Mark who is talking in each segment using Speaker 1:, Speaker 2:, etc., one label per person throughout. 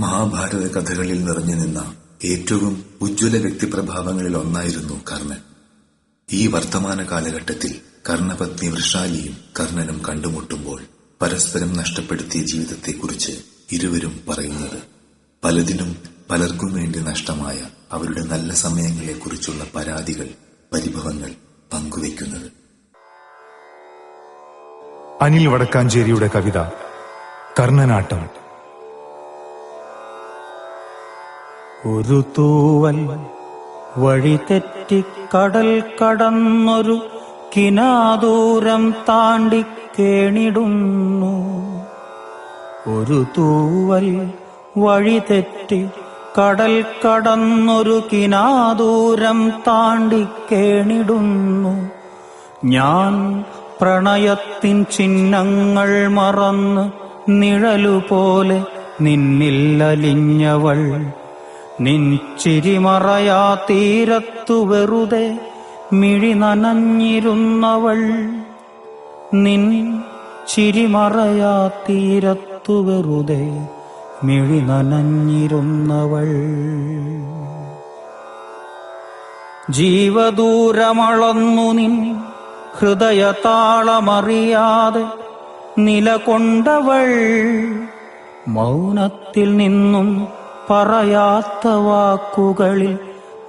Speaker 1: മഹാഭാരത കഥകളിൽ നിറഞ്ഞു നിന്ന ഏറ്റവും ഉജ്ജ്വല വ്യക്തിപ്രഭാവങ്ങളിൽ ഒന്നായിരുന്നു കർണൻ. ഈ വർത്തമാന കാലഘട്ടത്തിൽ കർണപത്നി വൃഷാലിയും കർണനും കണ്ടുമുട്ടുമ്പോൾ പരസ്പരം നഷ്ടപ്പെടുത്തിയ ജീവിതത്തെക്കുറിച്ച് ഇരുവരും പറയുന്നത് പലതിനും പലർക്കും വേണ്ടി നഷ്ടമായ അവരുടെ നല്ല സമയങ്ങളെക്കുറിച്ചുള്ള പരാതികൾ പരിഭവങ്ങൾ പങ്കുവയ്ക്കുന്നത്.
Speaker 2: അനിൽ വടക്കാഞ്ചേരിയുടെ കവിത കർണനാട്ടം.
Speaker 3: ഒരു തൂവൽ വഴി കടൽ കടന്നൊരു കിനാദൂരം താണ്ടി കേണിടുന്നു. ഒരു തൂവൽ വഴി തെറ്റി കടൽ കടന്നൊരു കിനാദൂരം താണ്ടി കേണിടുന്നു. ഞാൻ പ്രണയത്തിൻ ചിഹ്നങ്ങൾ മറന്ന് നിഴലുപോലെ നിന്നിൽ അലിഞ്ഞവൾ നിൻ തീരത്തു വെറുതെ മിഴി നനഞ്ഞിരുന്നവൾ. നിൻ ചിരിമറയാ തീരത്തു വെറുതെ മിഴി നനഞ്ഞിരുന്നവൾ. ജീവദൂരമളന്നു നിൻ ഹൃദയ ഹൃദയതാളമറിയാതെ നിലകൊണ്ടവൾ. മൗനത്തിൽ നിന്നും പറയാത്ത വാക്കുകളിൽ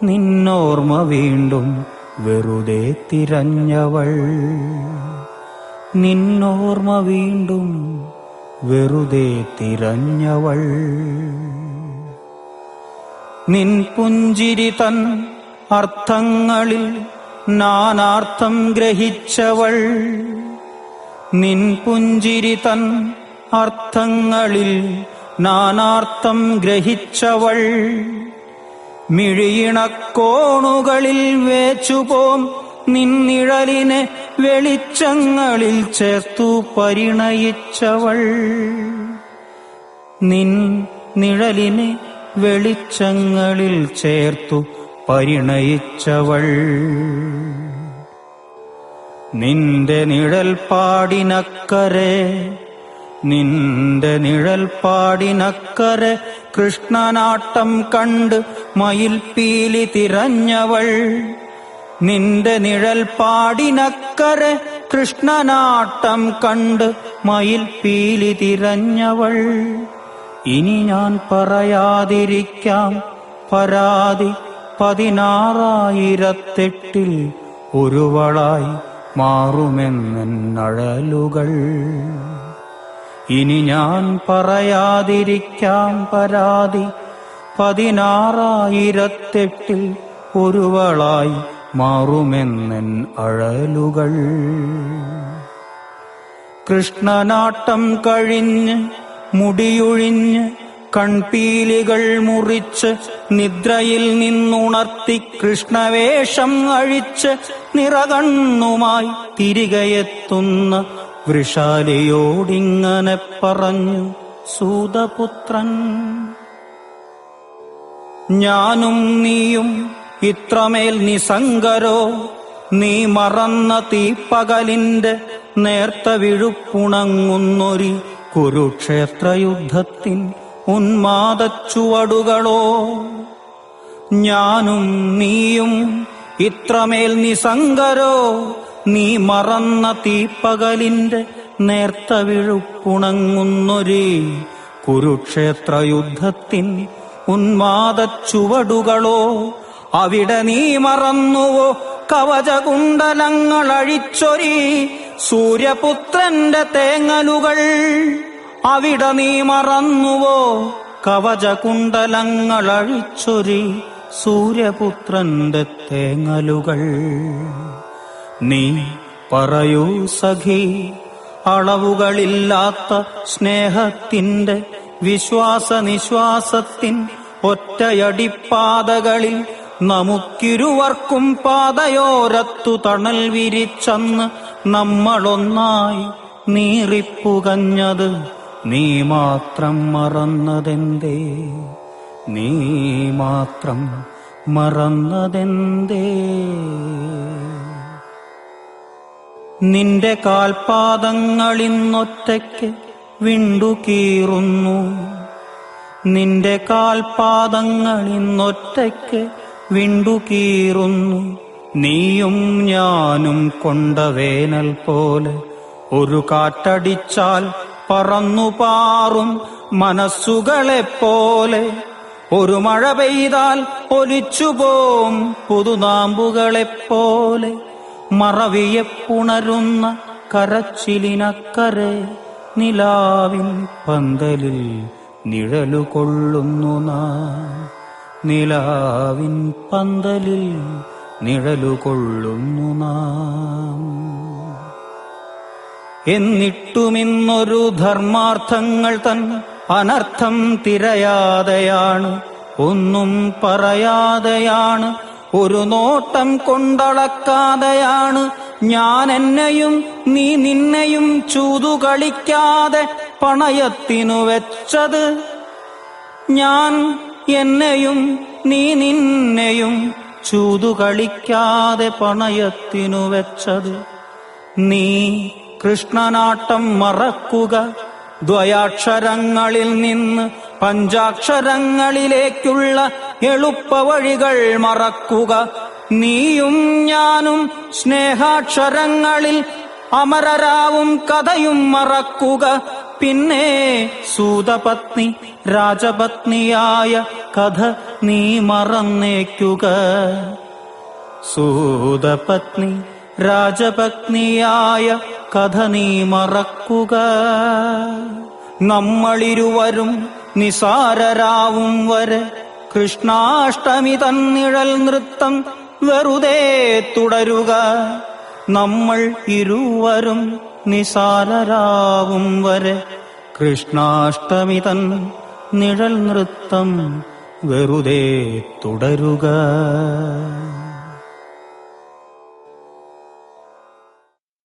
Speaker 3: നിന്നോർമ്മ വീണ്ടും വെറുതെ തിരഞ്ഞവൾ. നിന്നോർമ്മ വീണ്ടും വെറുതെ തിരഞ്ഞവൾ. നിൻ പുഞ്ചിരി തൻ അർത്ഥങ്ങളിൽ നാനാർത്ഥം ഗ്രഹിച്ചവൾ. നിൻ പുഞ്ചിരി തൻ അർത്ഥങ്ങളിൽ നാനാർത്ഥം ഗ്രഹിച്ചവൾ. മിഴിയിണക്കോണുകളിൽ വേച്ചുപോം. നിന്നിഴലിനെ വെളിച്ചങ്ങളിൽ ചേർത്തു പരിണയിച്ചവൾ. നിൻ നിഴലിനെ വെളിച്ചങ്ങളിൽ ചേർത്തു പരിണയിച്ചവൾ. നിന്റെ നിഴൽ പാടിനക്കരെ നിന്റെ നിഴൽ പാടിനക്കരെ കൃഷ്ണനാട്ടം കണ്ട് മയിൽ പീലി തിരഞ്ഞവൾ. നിന്റെ നിഴൽ പാടിനക്കരെ കൃഷ്ണനാട്ടം കണ്ട് മയിൽ പീലി തിരഞ്ഞവൾ. ഇനി ഞാൻ പറയാതിരിക്കാം പരാതി പതിനാറായിരത്തെട്ടിൽ ഒരുവളായി മാറുമെന്നഴലുകൾ ഇനി ഞാൻ പറയാതിരിക്കാം പരാതി. പതിനാറായിരത്തെട്ടിൽ ഒരുവളായി മാറുമെന്നൻ അഴലുകൾ. കൃഷ്ണനാട്ടം കഴിഞ്ഞ് മുടിയൊഴിഞ്ഞ് കൺപീലികൾ മുറിച്ച് നിദ്രയിൽ നിന്നുണർത്തി കൃഷ്ണവേഷം അഴിച്ച് നിറകണ്ണുമായി തിരികെയെത്തുന്ന വൃഷാലിയോടിങ്ങനെ പറഞ്ഞു സൂതപുത്രൻ ഞാനും നീയും ഇത്രമേൽ നിസങ്കരോ നീ മറന്ന തീപ്പകലിന്റെ നേർത്ത വിഴുപ്പുണങ്ങുന്നൊരി കുരുക്ഷേത്രയുദ്ധത്തിൻ ഉന്മാദച്ചുവടുകളോ? ഞാനും നീയും ഇത്രമേൽ നിസങ്കരോ നീ മറന്ന തീപ്പകലിന്റെ നേർത്ത വിഴുപ്പുണങ്ങുന്നൊരേ ഉന്മാദ ചുവടുകളോ അവിടെ നീ മറന്നുവോ? കവചകുണ്ടലങ്ങൾ അഴിച്ചൊരി സൂര്യപുത്രന്റെ തേങ്ങലുകൾ അവിടെ നീ മറന്നുവോ? കവചകുണ്ടലങ്ങൾ അഴിച്ചൊരി സൂര്യപുത്രന്റെ തേങ്ങലുകൾ. നീ പറയൂ സഖി അളവുകളില്ലാത്ത സ്നേഹത്തിന്റെ വിശ്വാസ നിശ്വാസത്തിൻ ഒറ്റയടിപ്പാതകളിൽ നമുക്കിരുവർക്കും പാതയോരത്തു തണൽ വിരിച്ചന്ന് നമ്മളൊന്നായി നീറിപ്പുകഞ്ഞത് നീ മാത്രം മറന്നതെന്തേ? നീ മാത്രം മറന്നതെന്തേ? നിന്റെ കാൽപാദങ്ങളിന്നൊറ്റയ്ക്ക് വിണ്ടുകീറുന്നു നിന്റെ കാൽപാദങ്ങൾ ഇന്നൊറ്റയ്ക്ക് വിണ്ടുകീറുന്നു നീയും ഞാനും കൊണ്ട വേനൽ പോലെ ഒരു കാറ്റടിച്ചാൽ പറന്നു പാറും മനസ്സുകളെ പോലെ. ഒരു മഴ പെയ്താൽ ഒലിച്ചുപോം പുതുനാമ്പുകളെപ്പോലെ മറവിയെ പുണരുന്ന കരച്ചിലിനക്കരെ നിലാവിൻ പന്തലിൽ നിഴലു കൊള്ളുന്നു നാം. നിലാവിൻ പന്തലിൽ നിഴലു കൊള്ളുന്നു നാം. എന്നിട്ടുമിന്നൊരു ധർമാർത്ഥങ്ങൾ തൻ അനർത്ഥം തിരയാതെയാണ് ഒന്നും പറയാതെയാണ് ഒരു നോട്ടം കൊണ്ടളക്കാതെയാണ് ഞാൻ എന്നെയും നീ നിന്നെയും ചൂതു കളിക്കാതെ പണയത്തിനു വെച്ചത്. ഞാൻ എന്നെയും നീ നിന്നെയും ചൂതു കളിക്കാതെ പണയത്തിനു വെച്ചത്. നീ കൃഷ്ണനാട്ടം മറക്കുക. ദ്വയാക്ഷരങ്ങളിൽ നിന്ന് പഞ്ചാക്ഷരങ്ങളിലേക്കുള്ള എളുപ്പവഴികൾ മറക്കുക. നീയും ഞാനും സ്നേഹാക്ഷരങ്ങളിൽ അമരരാവും കഥയും മറക്കുക. പിന്നെ സൂതപത്നി രാജപത്നിയായ കഥ നീ മറന്നേക്കുക. സൂതപത്നി രാജപത്നിയായ കഥ നീ മറക്കുക. നമ്മളിരുവരും നിസാരരാവും വരെ കൃഷ്ണാഷ്ടമി തന്നിഴൽ നൃത്തം വെറുതെ തുടരുക. നമ്മൾ ഇരുവരും നിസാരരാവും വരെ കൃഷ്ണാഷ്ടമി തൻ നിഴൽ നൃത്തം വെറുതെ തുടരുക.